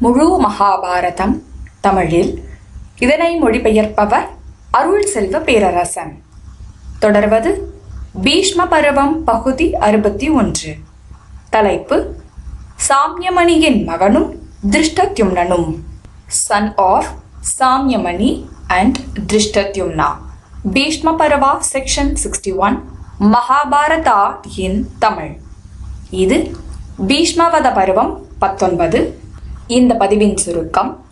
முழு மகாபாரதம் தமிழில். இதனை மொழிபெயர்ப்பவர் அருள் செல்வ பேரரசன். தொடர்வது பீஷ்ம பருவம் பகுதி அறுபத்தி ஒன்று. தலைப்பு சாம்யமணியின் மகனும் திருஷ்டத்யும்னனும். Son of Samyamani and Dhrishtadyumna. Bhishma Parva section sixty one Mahabharata in Tamil. இது பீஷ்மவத பருவம் பத்தொன்பது இந்த பதிவின் சுருக்கம்.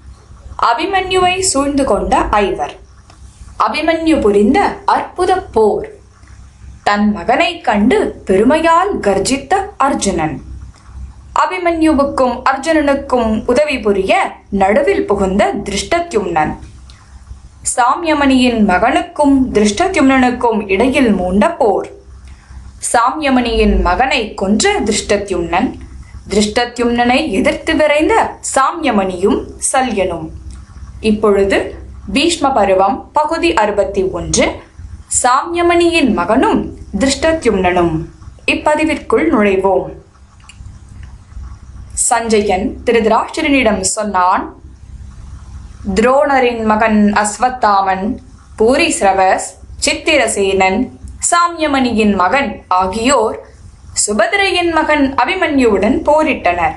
அபிமன்யுவை சூழ்ந்து கொண்ட ஐவர். அபிமன்யு புரிந்த அற்புத போர். தன் மகனைக் கண்டு பெருமையால் கர்ஜித்த அர்ஜுனன். அபிமன்யுவுக்கும் அர்ஜுனனுக்கும் உதவி புரிய நடுவில் புகுந்த திருஷ்டத்யும்னன். சாம்யமணியின் மகனுக்கும் திருஷ்டத்யும்னனுக்கும் இடையில் மூண்ட போர். சாம்யமணியின் மகனை கொன்ற திருஷ்டத்யும்னன். திருஷ்டத்யும்னனை எதிர்த்து விரைந்த சாம்யமணியும் சல்யனும். இப்பொழுது பீஷ்ம பருவம் பகுதி அறுபத்தி ஒன்று. சாம்யமணியின் மகனும் திருஷ்டத்யும்னனும். இப்பதிவிற்குள் நுழைவோம். சஞ்சயன் திருதராஷ்டிரனிடம் சொன்னான் துரோணரின் மகன் அஸ்வத்தாமன் பூரிஸ்ரவஸ் சித்திரசேனன் சாம்யமணியின் மகன் ஆகியோர் சுபதிரையின் மகன் அபிமன்யுவுடன் போரிட்டனர்.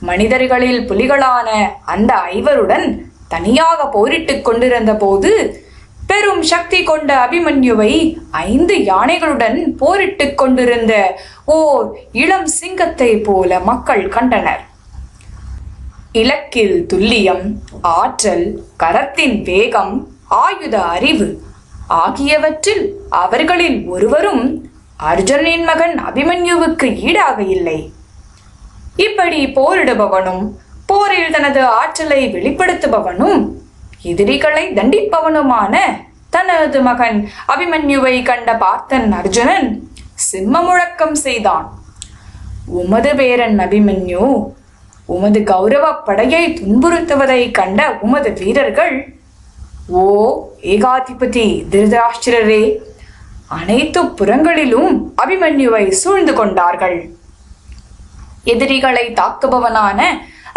மனிதர்களில் புலிகளான அந்த ஐவருடன் தனியாக போரிட்டுக் கொண்டிருந்த போது பெரும் சக்தி கொண்ட அபிமன்யுவை ஐந்து யானைகளுடன் போரிட்டுக் கொண்டிருந்த ஓர் இளம் சிங்கத்தை போல மக்கள் கண்டனர். இலக்கில் துல்லியம் ஆற்றல் கரத்தின் வேகம் ஆயுத அறிவு ஆகியவற்றில் அவர்களில் ஒருவரும் அர்ஜுனனின் மகன் அபிமன்யுவுக்கு ஈடாக இல்லை. இப்படி போரிடுபவனும் போரில் தனது ஆற்றலை வெளிப்படுத்துபவனும் எதிரிகளை தண்டிப்பவனுமான தனது மகன் அபிமன்யுவை கண்ட பார்த்தன் அர்ஜுனன் சிம்ம முழக்கம் செய்தான். உமது பேரன் அபிமன்யு உமது கௌரவ படையை துன்புறுத்துவதை கண்ட உமது வீரர்கள் ஓ ஏகாதிபதி திருதராஷ்டிரரே அனைத்து புறங்களிலும் அபிமன்யுவை சூழ்ந்து கொண்டார்கள். எதிரிகளை தாக்குபவனான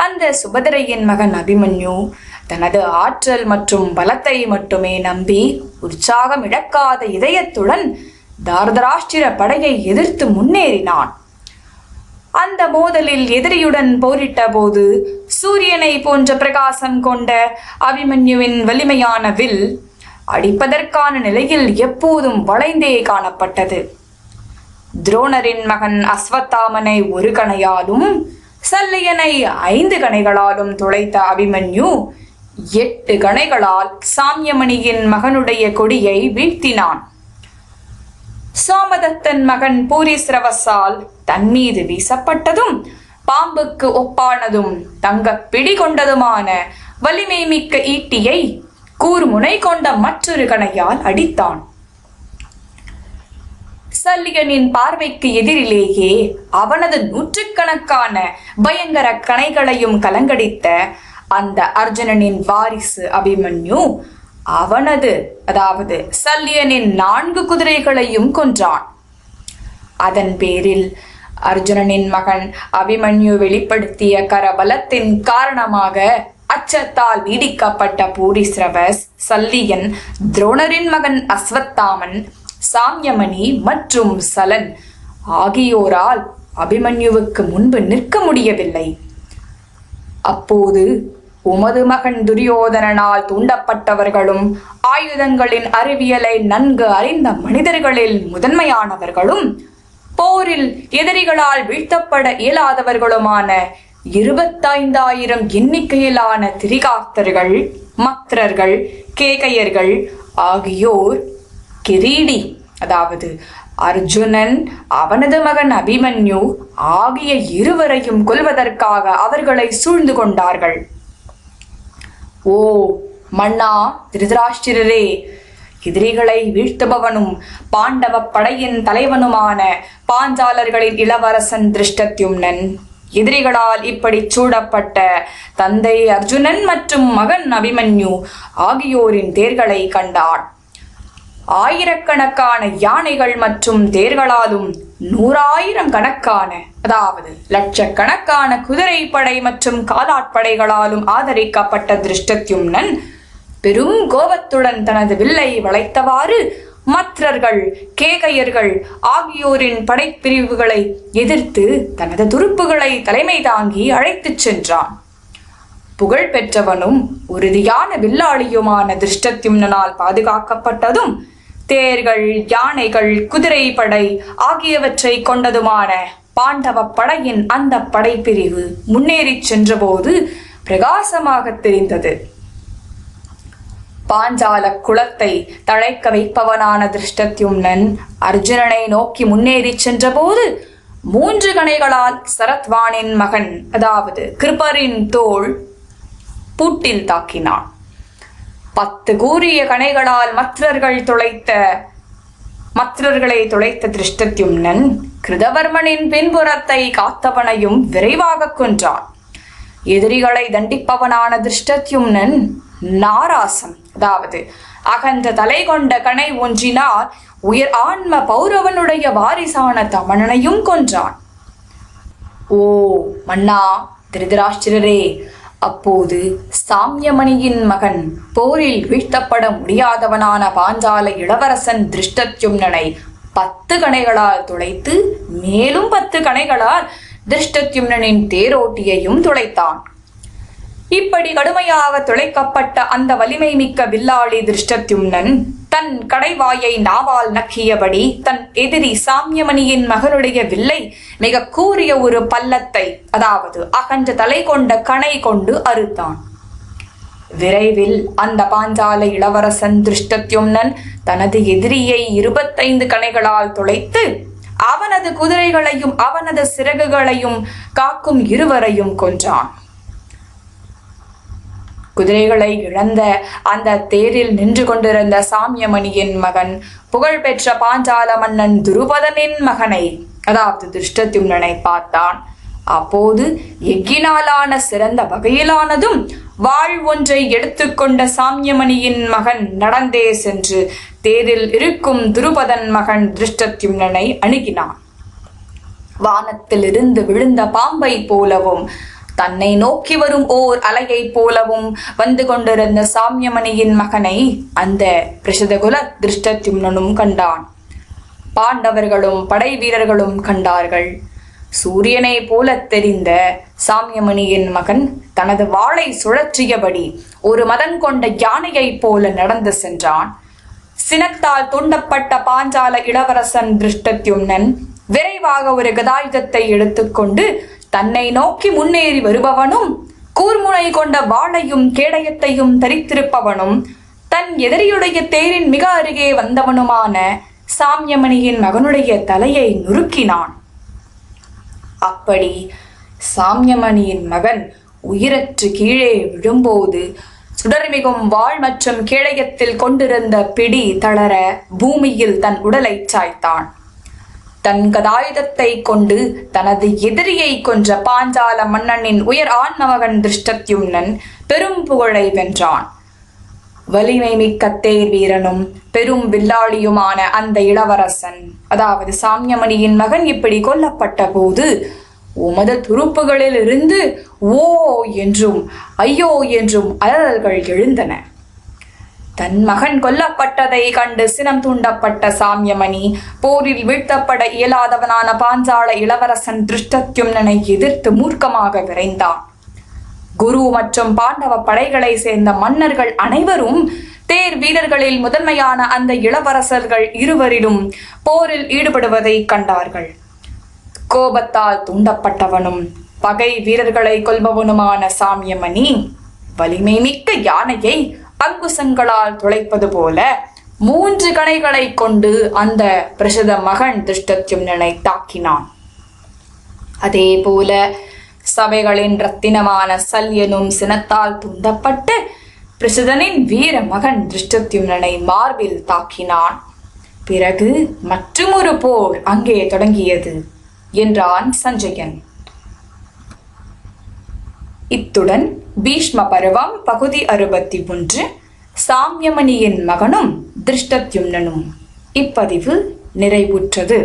அந்த சுபதிரையின் மகன் அபிமன்யு தனது ஆற்றல் மற்றும் பலத்தை மட்டுமே நம்பி உற்சாகம் இழக்காத இதயத்துடன் தார்தராஷ்டிர படையை எதிர்த்து முன்னேறினான். அந்த மோதலில் எதிரியுடன் போரிட்ட போது சூரியனை போன்ற பிரகாசம் கொண்ட அபிமன்யுவின் வலிமையான வில் அடிப்பதற்கான நிலையில் எப்போதும் வளைந்தே காணப்பட்டது. துரோணரின் மகன் அஸ்வத்தாமனை ஒரு கணையாலும் சல்லியனை ஐந்து கணைகளாலும் துளைத்த அபிமன்யு எட்டு கணைகளால் சாமியமணியின் மகனுடைய கொடியை வீழ்த்தினான். சோமதத்தன் மகன் பூரிஸ்ரவசால் தன் மீது வீசப்பட்டதும் பாம்புக்கு ஒப்பானதும் தங்க பிடி கொண்டதுமான வலிமை மிக்க ஈட்டியை கூர்முனை கொண்ட மற்றொரு கணையால் அடித்தான். சல்லியனின் பார்வைக்கு எதிரிலேயே அவனது நூற்றுக்கணக்கான பயங்கர கணைகளையும் கலங்கடித்த அந்த அர்ஜுனனின் வாரிசு அபிமன்யு அவனது அதாவது சல்லியனின் நான்கு குதிரைகளையும் கொன்றான். அதன் பேரில் அர்ஜுனனின் மகன் அபிமன்யு வெளிப்படுத்திய கரபலத்தின் காரணமாக அச்சத்தால் நீடிக்கப்பட்ட பூரிஸ்ரவஸ் சல்லியன் துரோணரின் மகன் அஸ்வத்தாமன் சாம்யமணி மற்றும் சலன் ஆகியோரால் அபிமன்யுவுக்கு முன்பு நிற்க முடியவில்லை. அப்போது உமது மகன் துரியோதனனால் தூண்டப்பட்டவர்களும் ஆயுதங்களின் அறிவியலை நன்கு அறிந்த மனிதர்களில் முதன்மையானவர்களும் போரில் எதிரிகளால் வீழ்த்தப்பட இயலாதவர்களுமான இருபத்தைந்தாயிரம் எண்ணிக்கையிலான திரிகாப்தர்கள் மக்ரர்கள் கேகையர்கள் ஆகியோர் கிரீடி அதாவது அர்ஜுனன் அவனது மகன் அபிமன்யு ஆகிய இருவரையும் கொல்வதற்காக அவர்களை சூழ்ந்து கொண்டார்கள். ஓ மன்னா திருதராஷ்டிரரே எதிரிகளை வீழ்த்துபவனும் பாண்டவ படையின் தலைவனுமான பாஞ்சாலர்களின் இளவரசன் திருஷ்டத்யும்னன். எதிரிகளால் இப்படி சூடப்பட்ட தந்தை அர்ஜுனன் மற்றும் மகன் அபிமன்யு ஆகியோரின் தேர்களை கண்டான். ஆயிரக்கணக்கான யானைகள் மற்றும் தேர்களாலும் நூறாயிரம் கணக்கான அதாவது லட்சக்கணக்கான குதிரைப்படை மற்றும் காலாட்படைகளாலும் ஆதரிக்கப்பட்ட திருஷ்டத்யும்னன் பெரும் கோபத்துடன் தனது வில்லை வளைத்தவாறு மற்றர்கள் கேகையர்கள் ஆகியோரின் படைப்பிரிவுகளை எதிர்த்து தனது துருப்புகளை தலைமை தாங்கி அழைத்துச் சென்றான். புகழ் பெற்றவனும் உறுதியான வில்லாளியுமான திருஷ்டத்யும்னால் பாதுகாக்கப்பட்டதும் தேர்கள் யானைகள் குதிரை படை ஆகியவற்றை கொண்டதுமான பாண்டவ படையின் அந்த படைப்பிரிவு முன்னேறிச் சென்றபோது பிரகாசமாக தெரிந்தது. பாஞ்சால குலத்தை தழைக்க வைப்பவனான திருஷ்டத்யும்னன் அர்ஜுனனை நோக்கி முன்னேறிச் சென்றபோது மூன்று கணைகளால் சரத்வானின் மகன் அதாவது கிருபரின் தோள் பூட்டில் தாக்கினான். பத்து கூறிய கணைகளால் மற்றர்கள் துளைத்த மற்றர்களை துளைத்த திருஷ்டத்யும்னன் கிருதவர்மனின் பின்புறத்தை காத்தவனையும் விரைவாக கொன்றான். எதிரிகளை தண்டிப்பவனான திருஷ்டத்யும்னன் நாராசம் அதாவது அகன்ற தலை கொண்ட கணை ஒன்றினார் உயர் ஆன்ம பௌரவனுடைய வாரிசான தமணனையும் கொன்றான். ஓ மன்னா திருதராஷ்டிரரே அப்போது சாமியமணியின் மகன் போரில் வீழ்த்தப்பட முடியாதவனான பாஞ்சால இளவரசன் திருஷ்டத்யும்னனை பத்து கணைகளால் துளைத்து மேலும் பத்து கணைகளால் திருஷ்டத்யும்னனின் தேரோட்டியையும் துளைத்தான். இப்படி கடுமையாக துளைக்கப்பட்ட அந்த வலிமை மிக்க வில்லாளி திருஷ்டத்யும்னன் தன் கடைவாயை நாவால் நக்கியபடி தன் எதிரி சாமியமணியின் மகனுடைய வில்லை மிக கூறிய ஒரு பள்ளத்தை அதாவது அகன்ற தலை கொண்ட கணை கொண்டு அறுத்தான். விரைவில் அந்த பாஞ்சால இளவரசன் திருஷ்டத்யும்னன் தனது எதிரியை இருபத்தைந்து கணைகளால் துளைத்து அவனது குதிரைகளையும் அவனது சிறகுகளையும் காக்கும் இருவரையும் கொன்றான். குதிரைகளை இழந்த அந்த தேரில் நின்று கொண்டிருந்த சாமியமணியின் மகன் புகழ்பெற்ற பாஞ்சால மன்னன் துருபதனின் மகனை அதாவது திருஷ்டத்யும்னனை பார்த்தான். அப்போது எக்கினாலான சிறந்த வகையிலானதும் வாழ் ஒன்றை எடுத்துக்கொண்ட சாமியமணியின் மகன் நடந்தே சென்று தேரில் இருக்கும் துருபதன் மகன் திருஷ்டத்யும்னனை அணுகினான். வானத்தில் இருந்து விழுந்த பாம்பை போலவும் தன்னை நோக்கி வரும் ஓர் அலையைப் போலவும் வந்து கொண்டிருந்த சாமியமணியின் மகனை அந்த பிரசிதகுல திருஷ்டத்யும்னனும் கண்டான். பாண்டவர்களும் படை வீரர்களும் கண்டார்கள். சூரியனை போல தெரிந்த சாமியமணியின் மகன் தனது வாளை சுழற்றியபடி ஒரு மதம் கொண்ட யானையைப் போல நடந்து சென்றான். சினத்தால் தூண்டப்பட்ட பாஞ்சால இளவரசன் திருஷ்டத்யும்னன் விரைவாக ஒரு கதாயுதத்தை எடுத்துக்கொண்டு தன்னை நோக்கி முன்னேறி வருபவனும் கூர்முனை கொண்ட வாளையும் கேடயத்தையும் தரித்திருப்பவனும் தன் எதிரியுடைய தேரின் மிக அருகே வந்தவனுமான சாமியமணியின் மகனுடைய தலையை நுறுக்கினான் அப்படி சாமியமணியின் மகன் உயிரற்று கீழே விழும்போது சுடர்மிகும் வாழ் மற்றும் கேடயத்தில் கொண்டிருந்த பிடி தளர பூமியில் தன் உடலை சாய்த்தான். தன் கதாயுதத்தை கொண்டு தனது எதிரியை கொன்ற பாஞ்சால மன்னனின் உயர் ஆன்மகன் திருஷ்டத்யும்னன் பெரும் புகழை வென்றான் வலிமை மிக்க தேர் வீரனும் பெரும் வில்லாளியுமான அந்த இளவரசன் அதாவது சாமியமணியின் மகன் இப்படி கொல்லப்பட்ட போது உமது துருப்புகளில் இருந்து ஓ என்றும் ஐயோ என்றும் அலறல்கள் எழுந்தன. தன் மகன் கொல்லப்பட்டதை கண்டு சினம் தூண்டப்பட்ட சாமியமணி போரில் வீழ்த்தப்பட இயலாதவனான பாஞ்சால இளவரசன் திருஷ்டத்யும்னனை எதிர்த்து மூர்க்கமாக விரைந்தான். குரு மற்றும் பாண்டவ படைகளை சேர்ந்த மன்னர்கள் அனைவரும் தேர் வீரர்களில் முதன்மையான அந்த இளவரசர்கள் இருவரிலும் போரில் ஈடுபடுவதை கண்டார்கள். கோபத்தால் தூண்டப்பட்டவனும் பகை வீரர்களை கொல்பவனுமான சாமியமணி வலிமை மிக்க யானையை அங்குசங்களால் துளைப்பது போல மூன்று கணைகளை கொண்டு அந்த பிரசத மகன் திருஷ்டத்யும்னனை தாக்கினான். அதே போல சபைகளின் ரத்தினமான சல்யனும் சினத்தால் துண்டப்பட்டு பிரசிதனின் வீர மகன் திருஷ்டத்யும்னனை மார்பில் தாக்கினான். பிறகு மற்றுமொரு போர் அங்கே தொடங்கியது என்றான் சஞ்சயன். இத்துடன் பீஷ்ம பருவம் பகுதி அறுபத்தி ஒன்று சாமியமணியின் மகனும் திருஷ்டத்யும்னனும் இப்பதிவு நிறைவுற்றது.